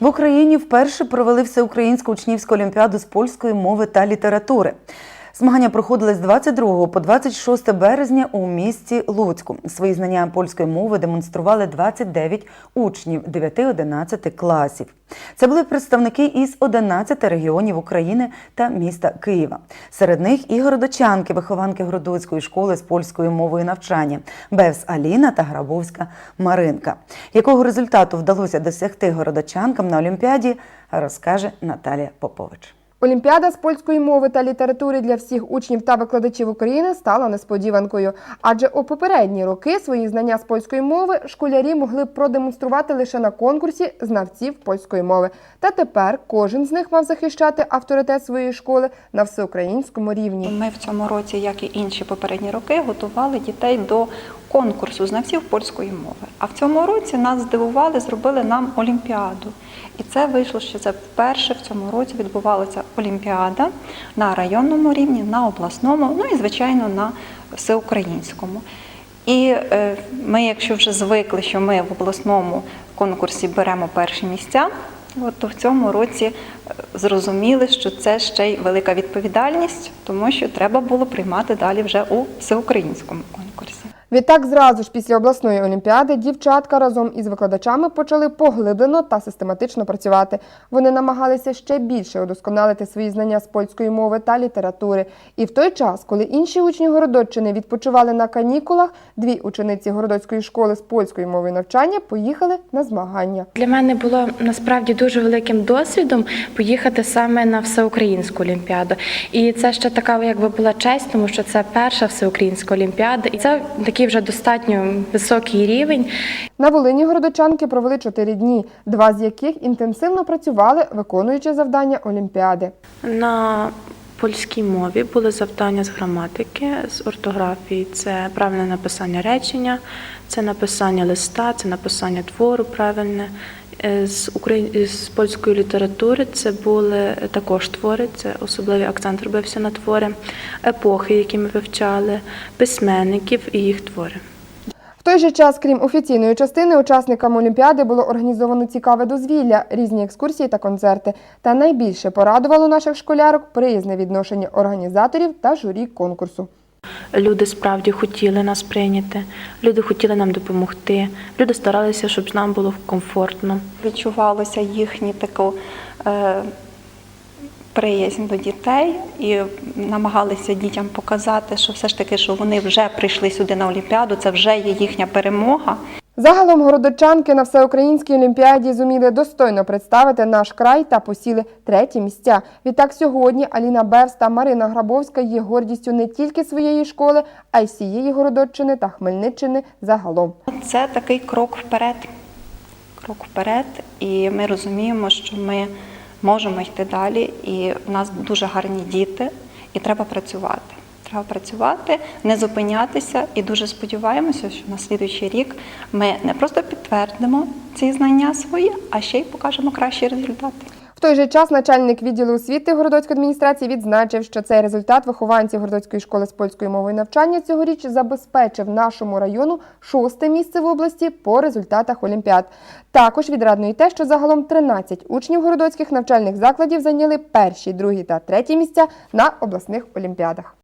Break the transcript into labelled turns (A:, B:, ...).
A: В Україні вперше провели всеукраїнську учнівську олімпіаду з польської мови та літератури. Змагання проходили з 22 по 26 березня у місті Луцьку. Свої знання польської мови демонстрували 29 учнів 9-11 класів. Це були представники із 11 регіонів України та міста Києва. Серед них і городочанки, вихованки Городоцької школи з польською мовою навчання Бевс Аліна та Грабовська Маринка. Якого результату вдалося досягти городочанкам на Олімпіаді, розкаже Наталія Попович.
B: Олімпіада з польської мови та літератури для всіх учнів та викладачів України стала несподіванкою. Адже у попередні роки свої знання з польської мови школярі могли продемонструвати лише на конкурсі знавців польської мови. Та тепер кожен з них мав захищати авторитет своєї школи на всеукраїнському рівні.
C: Ми в цьому році, як і інші попередні роки, готували дітей до конкурсу знавців польської мови. А в цьому році нас здивували, зробили нам олімпіаду. І це вийшло, що це вперше в цьому році відбувалася олімпіада на районному рівні, на обласному, ну і звичайно на всеукраїнському. І е, ми, якщо вже звикли, що ми в обласному конкурсі беремо перші місця, то в цьому році е, зрозуміли, що це ще й велика відповідальність, тому що треба було приймати далі вже у всеукраїнському конкурсі.
B: Відтак, зразу ж після обласної олімпіади дівчатка разом із викладачами почали поглиблено та систематично працювати. Вони намагалися ще більше удосконалити свої знання з польської мови та літератури. І в той час, коли інші учні Городоччини відпочивали на канікулах, дві учениці Городоцької школи з польської мови навчання поїхали на змагання.
D: Для мене було насправді дуже великим досвідом поїхати саме на всеукраїнську олімпіаду. І це ще така, якби була честь, тому що це перша всеукраїнська олімпіада, і це такий вже достатньо високий рівень.
B: На Волині городочанки провели чотири дні, два з яких інтенсивно працювали, виконуючи завдання олімпіади.
E: На польській мові були завдання з граматики, з ортографії. Це правильне написання речення, це написання листа, це написання твору правильне. Е, З Украї... з польської літератури це були також твори, це особливий акцент робився на твори, епохи, які ми вивчали, письменників і їх твори.
B: В той же час, крім офіційної частини, учасникам Олімпіади було організовано цікаве дозвілля, різні екскурсії та концерти. Та найбільше порадувало наших школярок приязне відношення організаторів та журі конкурсу.
E: Люди справді хотіли нас прийняти, люди хотіли нам допомогти, люди старалися, щоб нам було комфортно.
C: Відчувалося їхню таку е, приязнь до дітей і намагалися дітям показати, що все ж таки, що вони вже прийшли сюди на Олімпіаду, це вже є їхня перемога.
B: Загалом городочанки на всеукраїнській олімпіаді зуміли достойно представити наш край та посіли треті місця. Відтак сьогодні Аліна Бевс та Марина Грабовська є гордістю не тільки своєї школи, а й всієї Городоччини та Хмельниччини загалом.
C: Це такий крок вперед. Крок вперед, і ми розуміємо, що ми можемо йти далі, і в нас дуже гарні діти, і треба працювати. Треба працювати, не зупинятися, і дуже сподіваємося, що на слідуючий рік ми не просто підтвердимо ці знання свої, а ще й покажемо кращі результати.
B: В той же час начальник відділу освіти Городоцької адміністрації відзначив, що цей результат вихованців Городоцької школи з польської мови навчання цьогоріч забезпечив нашому району шосте місце в області по результатах олімпіад. Також відрадно те, що загалом 13 учнів городоцьких навчальних закладів зайняли перші, другі та треті місця на обласних олімпіадах.